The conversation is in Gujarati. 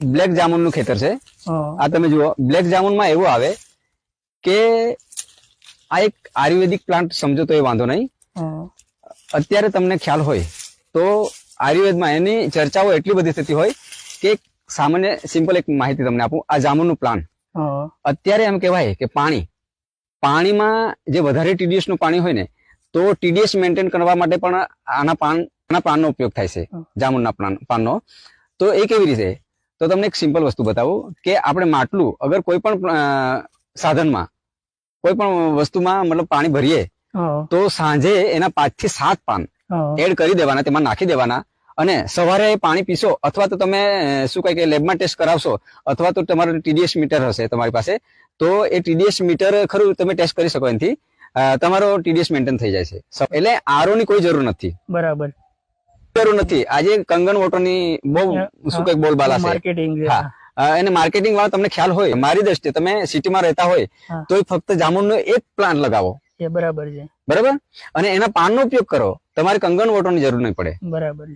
બ્લેક જામુનનું ખેતર છે. આ તમે જુઓ બ્લેક જામુનમાં એવું આવે કે આ એક આયુર્વેદિક પ્લાન્ટ સમજો તો એ વાંધો નહીં. અત્યારે તમને ખ્યાલ હોય તો આયુર્વેદમાં એની ચર્ચાઓ એટલી બધી થતી હોય કે સામાન્ય સિમ્પલ એક માહિતી તમને આપું. આ જામુનનું પ્લાન્ટ હા. અત્યારે એમ કહેવાય કે પાણી પાણીમાં જે વધારે ટીડીએસનું પાણી હોય ને તો ટીડીએસ મેન્ટેન કરવા માટે પણ આના પાન આના પાનનો ઉપયોગ થાય છે. જામુનના પાન- પાનનો તો એ કેવી રીતે? તો તમને એક સિમ્પલ વસ્તુ બતાવું કે આપણે માટલું અગર કોઈ પણ સાધનમાં કોઈ પણ વસ્તુમાં મતલબ પાણી ભરીએ તો સાંજે એના પાંચથી સાત પાન એડ કરી દેવાના તેમાં નાખી દેવાના અને સવારે એ પાણી પીશો અથવા તો તમે શું કહે કે લેબમાં ટેસ્ટ કરાવશો અથવા તો તમારું ટીડીએસ મીટર હશે તમારી પાસે તો એ ટીડીએસ મીટર ખરું તમે ટેસ્ટ કરી શકો એનાથી તમારો ટીડીએસ મેન્ટેન થઈ જાય છે. એટલે આરઓ ની કોઈ જરૂર નથી. બરાબર. જરૂર નથી. આજે કંગન વોટરની બહુ શું કંઈક બોલબાલા છે. માર્કેટિંગ હા. એને માર્કેટિંગ વાળા તમને ખ્યાલ હોય મારી દ્રષ્ટિએ તમે સિટીમાં રહેતા હોય તો ફક્ત જામુનનો એક પ્લાન્ટ લગાવો. બરાબર છે. બરાબર? અને એના પાનનો ઉપયોગ કરો. તમારે કંગન વોટરની જરૂર નહીં પડે. બરાબર